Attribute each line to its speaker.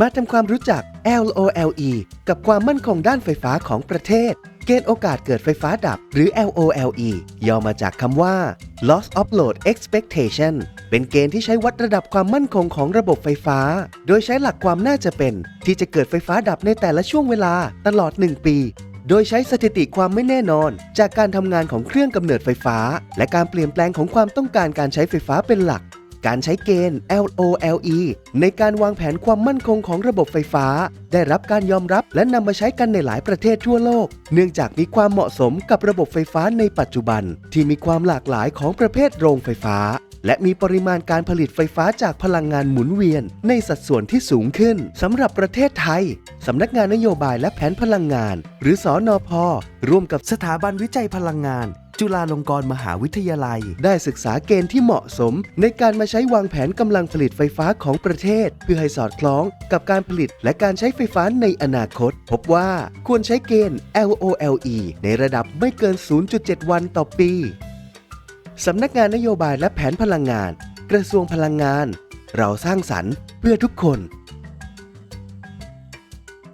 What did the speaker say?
Speaker 1: มาทำความรู้จัก LOLE กับความมั่นคงด้านไฟฟ้าของประเทศ เกณฑ์โอกาสเกิดไฟฟ้าดับหรือ LOLE ย่อมาจากคำว่า loss of load expectation เป็นเกณฑ์ที่ใช้วัดระดับความมั่นคงของระบบไฟฟ้า โดยใช้หลักความน่าจะเป็น ที่จะเกิดไฟฟ้าดับในแต่ละช่วงเวลาตลอด 1 ปี โดยใช้สถิติความไม่แน่นอน จากการทำงานของเครื่องกำเนิดไฟฟ้า และการเปลี่ยนแปลงของความต้องการการใช้ไฟฟ้าเป็นหลัก การใช้เกณฑ์ LOLE ในการวางแผนความมั่นคงของระบบไฟฟ้า ได้รับการยอมรับและนำมาใช้กันในหลายประเทศทั่วโลก เนื่องจากมีความเหมาะสมกับระบบไฟฟ้าในปัจจุบัน ที่มีความหลากหลายของประเภทโรงไฟฟ้า และมีปริมาณการผลิตไฟฟ้าจากพลังงานหมุนเวียน ในสัดส่วนที่สูงขึ้นสำหรับประเทศไทยสำนักงานนโยบายและแผนพลังงาน หรือสอนอพร่วมกับสถาบันวิจัยพลังงาน จุฬาลงกรณ์มหาวิทยาลัย ได้ศึกษาเกณฑ์ที่เหมาะสม ในการมาใช้วางแผนกำลังผลิตไฟฟ้าของประเทศ เพื่อให้สอดคล้องกับการผลิตและการใช้ไฟฟ้าในอนาคต พบว่าควรใช้เกณฑ์ LOLE ในระดับไม่เกิน 0.7 วันต่อปีสำนักงานนโยบายและแผนพลังงาน กระทรวงพลังงาน เราสร้างสรรค์เพื่อทุกคน